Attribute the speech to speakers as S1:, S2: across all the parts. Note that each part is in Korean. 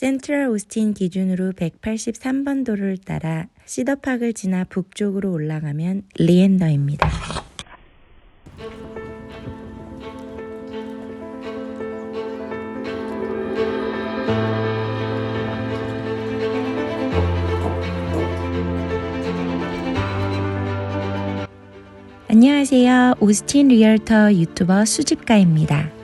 S1: 센트럴 오스틴 기준으로 183번 도로를 따라 시더팍을 지나 북쪽으로 올라가면 리엔더입니다. 안녕하세요. 오스틴 리얼터 유튜버 수집가입니다.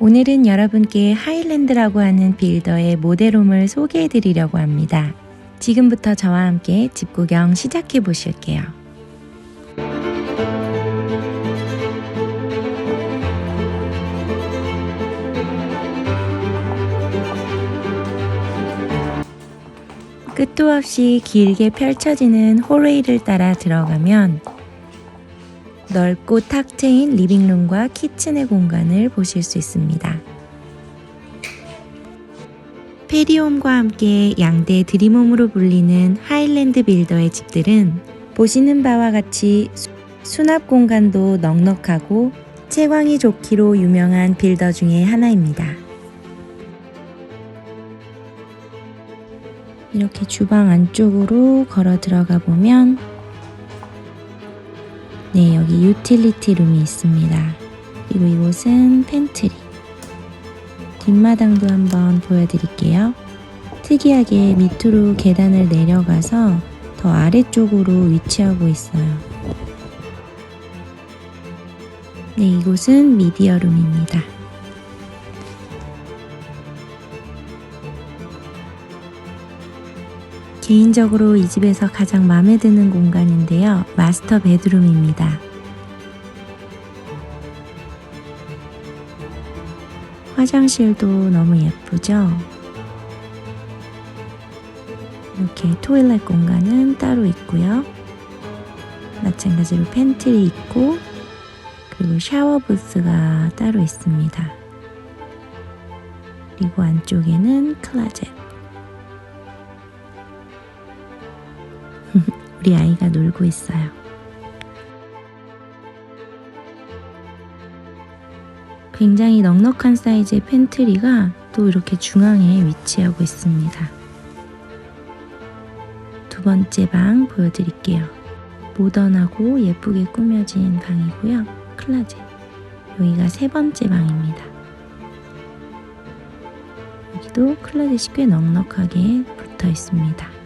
S1: 오늘은 여러분께 하일랜드라고 하는 빌더의 모델홈을 소개해 드리려고 합니다. 지금부터 저와 함께 집 구경 시작해 보실게요. 끝도 없이 길게 펼쳐지는 홀웨이를 따라 들어가면 넓고 탁 트인 리빙룸과 키친의 공간을 보실 수 있습니다. 페리홈과 함께 양대 드림홈으로 불리는 하일랜드 빌더의 집들은 보시는 바와 같이 수- 수납 공간도 넉넉하고 채광이 좋기로 유명한 빌더 중에 하나입니다. 이렇게 주방 안쪽으로 걸어 들어가 보면 네, 여기 유틸리티 룸이 있습니다. 그리고 이곳은 팬트리. 뒷마당도 한번 보여드릴게요. 특이하게 밑으로 계단을 내려가서 더 아래쪽으로 위치하고 있어요. 네, 이곳은 미디어 룸입니다. 개인적으로 이 집에서 가장 마음에 드는 공간인데요. 마스터 베드룸입니다. 화장실도 너무 예쁘죠? 이렇게 토일렛 공간은 따로 있고요. 마찬가지로 팬트리 있고 그리고 샤워 부스가 따로 있습니다. 그리고 안쪽에는 클라젯 우리 아이가 놀고 있어요. 굉장히 넉넉한 사이즈의 팬트리가 또 이렇게 중앙에 위치하고 있습니다. 두 번째 방 보여드릴게요. 모던하고 예쁘게 꾸며진 방이고요. 클라젯. 여기가 세 번째 방입니다. 여기도 클라젯이 꽤 넉넉하게 붙어 있습니다.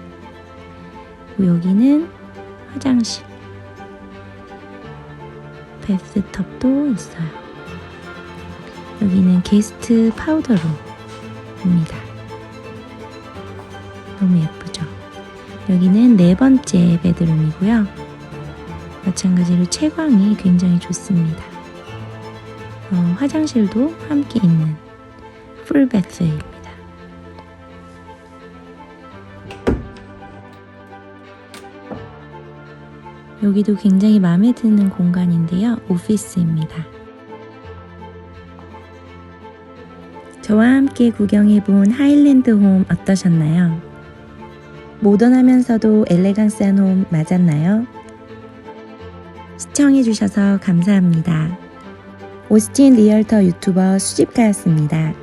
S1: 여기는 화장실. 베스톱도 있어요. 여기는 게스트 파우더룸입니다. 너무 예쁘죠? 여기는 네 번째 베드룸이고요. 마찬가지로 채광이 굉장히 좋습니다. 어, 화장실도 함께 있는 풀베스입니 여기도 굉장히 마음에 드는 공간인데요. 오피스입니다. 저와 함께 구경해본 하일랜드 홈 어떠셨나요? 모던하면서도 엘레강스한 홈 맞았나요? 시청해주셔서 감사합니다. 오스틴 리얼터 유튜버 수집가였습니다.